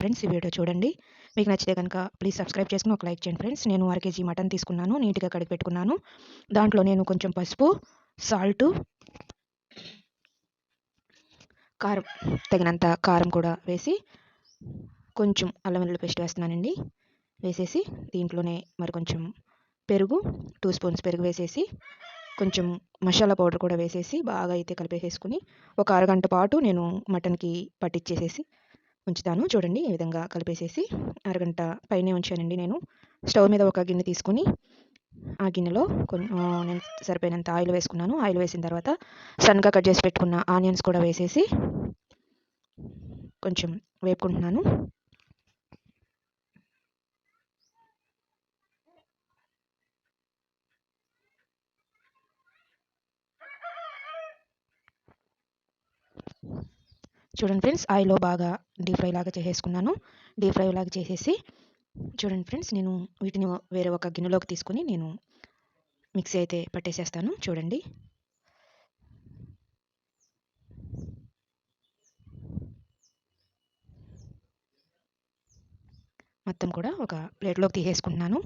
Friends ఈ video చూడండి. మీకు నచ్చితే కనుక ప్లీజ్ సబ్స్క్రైబ్ చేసుకుని ఒక లైక్ చేయండి ఫ్రెండ్స్. నేను అర కేజీ మటన్ తీసుకున్నాను. నీట్గా కడిగి పెట్టుకున్నాను దాంట్లో నేను కొంచెం పసుపు సాల్టు కారం తగినంత కారం కూడా వేసి కొంచెం అల్లం వెల్లుల్లి పేస్ట్ వేస్తున్నానండి. వేసేసి దీంట్లోనే మరి కొంచెం పెరుగు టూ స్పూన్స్ పెరుగు వేసేసి కొంచెం మసాలా పౌడర్ కూడా వేసేసి బాగా అయితే కలిపేసేసుకుని ఒక అరగంట పాటు నేను మటన్కి పట్టించేసేసి ఉంచుతాను. చూడండి ఈ విధంగా కలిపేసేసి అరగంట పైనే ఉంచానండి నేను. స్టవ్ మీద ఒక గిన్నె తీసుకుని ఆ గిన్నెలో కొన్ని నేను సరిపోయినంత ఆయిల్ వేసుకున్నాను. ఆయిల్ వేసిన తర్వాత సన్గా కట్ చేసి పెట్టుకున్న ఆనియన్స్ కూడా వేసేసి కొంచెం వేపుకుంటున్నాను. చూడండి ఫ్రెండ్స్ ఆయిల్లో బాగా డీప్ ఫ్రై లాగా చేసేసుకున్నాను. డీప్ ఫ్రై లాగా చేసేసి చూడండి ఫ్రెండ్స్ నేను వీటిని వేరే ఒక గిన్నెలోకి తీసుకొని నేను మిక్సీ అయితే పట్టేసేస్తాను. చూడండి. మొత్తం కూడా ఒక ప్లేట్లోకి తీసేసుకుంటున్నాను.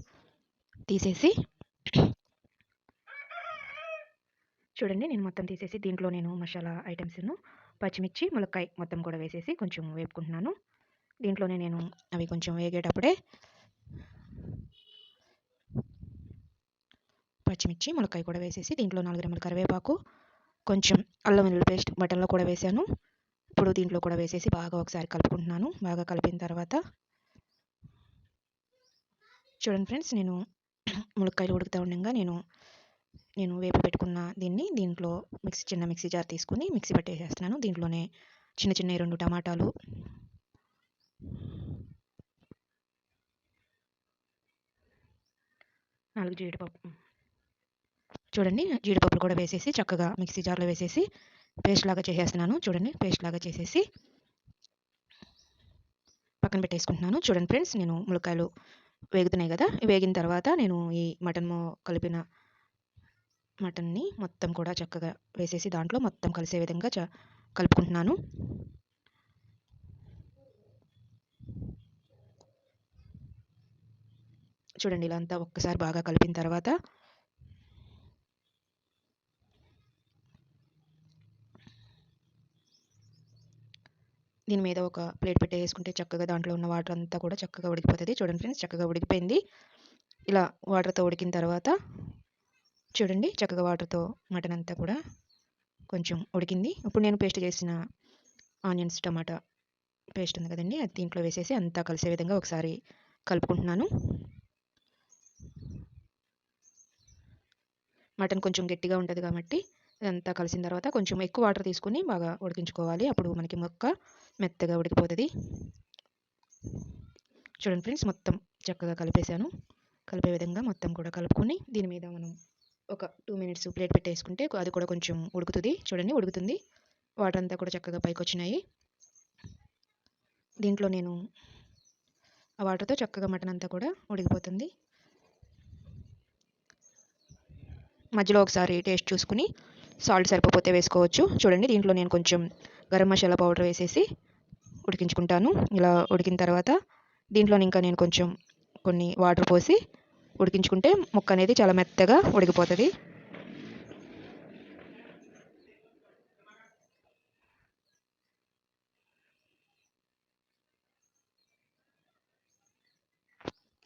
తీసేసి చూడండి నేను మొత్తం తీసేసి దీంట్లో నేను మసాలా ఐటమ్స్ను పచ్చిమిర్చి ములక్కాయ మొత్తం కూడా వేసేసి కొంచెం వేపుకుంటున్నాను. దీంట్లోనే నేను అవి కొంచెం వేగేటప్పుడే పచ్చిమిర్చి ములక్కాయ కూడా వేసేసి దీంట్లో నాలుగు రెమ్మల కరివేపాకు కొంచెం అల్లం వెల్లుల్లి పేస్ట్ బటన్లో కూడా వేసాను. ఇప్పుడు దీంట్లో కూడా వేసేసి బాగా ఒకసారి కలుపుకుంటున్నాను. బాగా కలిపిన తర్వాత చూడండి ఫ్రెండ్స్ నేను ములక్కాయలు ఉడుకుతూ ఉండగా నేను నేను వేపి పెట్టుకున్న దీన్ని దీంట్లో మిక్సీ చిన్న మిక్సీ జార్ తీసుకుని మిక్సీ పట్టేసేస్తున్నాను. దీంట్లోనే చిన్న చిన్న రెండు టమాటాలు. నాలుగు జీడిపప్పు. చూడండి జీడిపప్పులు కూడా వేసేసి చక్కగా మిక్సీ జార్లో వేసేసి పేస్ట్ లాగా చేసేస్తున్నాను. చూడండి పేస్ట్ లాగా చేసేసి పక్కన పెట్టేసుకుంటున్నాను. చూడండి ఫ్రెండ్స్ నేను ములక్కాయలు వేగుతున్నాయి కదా. వేగిన తర్వాత నేను ఈ మటన్ కలిపిన మటన్ని మొత్తం కూడా చక్కగా వేసేసి దాంట్లో మొత్తం కలిసే విధంగా చ కలుపుకుంటున్నాను. చూడండి ఇలా అంతా ఒక్కసారి బాగా కలిపిన తర్వాత దీని మీద ఒక ప్లేట్ పెట్టేసుకుంటే చక్కగా దాంట్లో ఉన్న వాటర్ అంతా కూడా చక్కగా ఉడికిపోతుంది. చూడండి ఫ్రెండ్స్ చక్కగా ఉడికిపోయింది. ఇలా వాటర్తో ఉడికిన తర్వాత చూడండి చక్కగా వాటర్తో మటన్ అంతా కూడా కొంచెం ఉడికింది. ఇప్పుడు నేను పేస్ట్ చేసిన ఆనియన్స్ టమాటా పేస్ట్ ఉంది కదండి అది దీంట్లో వేసేసి అంతా కలిసే విధంగా ఒకసారి కలుపుకుంటున్నాను. మటన్ కొంచెం గట్టిగా ఉంటుంది కాబట్టి ఇదంతా కలిసిన తర్వాత కొంచెం ఎక్కువ వాటర్ తీసుకుని బాగా ఉడికించుకోవాలి. అప్పుడు మనకి మొక్క మెత్తగా ఉడికిపోతుంది. చూడండి ఫ్రెండ్స్ మొత్తం చక్కగా కలిపేశాను. కలిపే విధంగా మొత్తం కూడా కలుపుకొని దీని మీద మనం ఒక టూ మినిట్స్ ప్లేట్ పెట్టేసుకుంటే అది కూడా కొంచెం ఉడుకుతుంది. చూడండి ఉడుకుతుంది. వాటర్ అంతా కూడా చక్కగా పైకి వచ్చినాయి దీంట్లో నేను ఆ వాటర్తో చక్కగా మటన్ అంతా కూడా ఉడికిపోతుంది. మధ్యలో ఒకసారి టేస్ట్ చూసుకుని సాల్ట్ సరిపోతే వేసుకోవచ్చు. చూడండి దీంట్లో నేను కొంచెం గరం మసాలా పౌడర్ వేసేసి ఉడికించుకుంటాను. ఇలా ఉడికిన తర్వాత దీంట్లో ఇంకా నేను కొంచెం కొన్ని వాటర్ పోసి ఉడికించుకుంటే ముక్క అనేది చాలా మెత్తగా ఉడికిపోతుంది.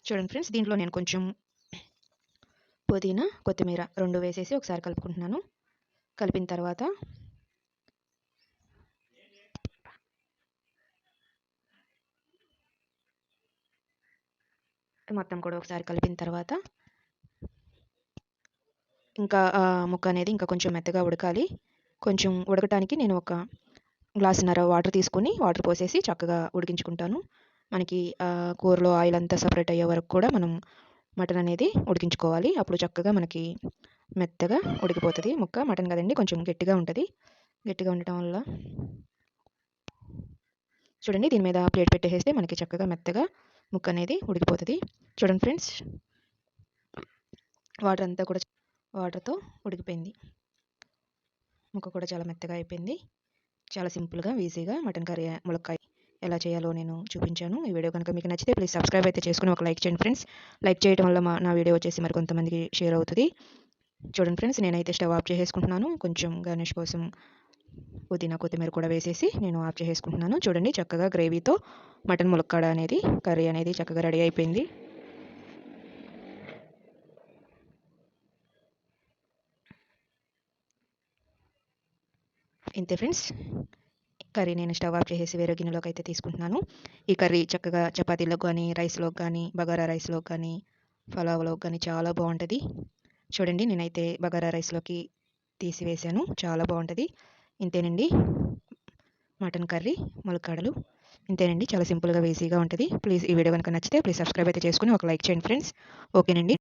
చూడండి ఫ్రెండ్స్ దీంట్లో నేను కొంచెం పుదీనా కొత్తిమీర రెండు వేసేసి ఒకసారి కలుపుకుంటున్నాను. కలిపిన తర్వాత మొత్తం కూడా ఒకసారి కలిపిన తర్వాత ఇంకా ముక్క అనేది ఇంకా కొంచెం మెత్తగా ఉడకాలి. కొంచెం ఉడకటానికి నేను ఒక గ్లాసున్నర వాటర్ తీసుకొని వాటర్ పోసేసి చక్కగా ఉడికించుకుంటాను. మనకి కూరలో ఆయిల్ అంతా సపరేట్ అయ్యే వరకు కూడా మనం మటన్ అనేది ఉడికించుకోవాలి. అప్పుడు చక్కగా మనకి మెత్తగా ఉడికిపోతుంది ముక్క. మటన్ కదండి కొంచెం గట్టిగా ఉంటుంది. గట్టిగా ఉండటం వల్ల చూడండి దీని మీద ప్లేట్ పెట్టేస్తే మనకి చక్కగా మెత్తగా ముక్క అనేది ఉడికిపోతుంది. చూడండి ఫ్రెండ్స్ వాటర్ అంతా కూడా వాటర్తో ఉడికిపోయింది. ముక్క కూడా చాలా మెత్తగా అయిపోయింది. చాలా సింపుల్గా ఈజీగా మటన్ కర్రీ ములక్కాయ ఎలా చేయాలో నేను చూపించాను. ఈ వీడియో కనుక మీకు నచ్చితే ప్లీజ్ సబ్స్క్రైబ్ అయితే చేసుకుని ఒక లైక్ చేయండి ఫ్రెండ్స్. లైక్ చేయడం వల్ల మా నా వీడియో వచ్చేసి మరి కొంతమందికి షేర్ అవుతుంది. చూడండి ఫ్రెండ్స్ నేనైతే స్టవ్ ఆఫ్ చేసేసుకుంటున్నాను. కొంచెం గార్నిష్ కోసం పుదీనా కొత్తిమీర కూడా వేసేసి నేను ఆఫ్ చేసేసుకుంటున్నాను. చూడండి చక్కగా గ్రేవీతో మటన్ ములక్కాడ అనేది కర్రీ అనేది చక్కగా రెడీ అయిపోయింది. ఇంతే ఫ్రెండ్స్ కర్రీ నేను స్టవ్ ఆఫ్ చేసేసి వేరే గిన్నెలోకి అయితే తీసుకుంటున్నాను. ఈ కర్రీ చక్కగా చపాతీలోకి కానీ రైస్లోకి కానీ బగారా రైస్లోకి కానీ పలావ్లోకి కానీ చాలా బాగుంటుంది. చూడండి నేనైతే బగారా రైస్లోకి తీసివేశాను చాలా బాగుంటుంది. ఇంతేనండి. మటన్ కర్రీ ములక్కాడలు. ఇంతేనండి. చాలా సింపుల్గా ఈజీగా ఉంటుంది. ప్లీజ్ ఈ వీడియో కనుక నచ్చితే ప్లీజ్ సబ్స్క్రైబ్ అయితే చేసుకుని ఒక లైక్ చేయండి ఫ్రెండ్స్. ఓకేనండి.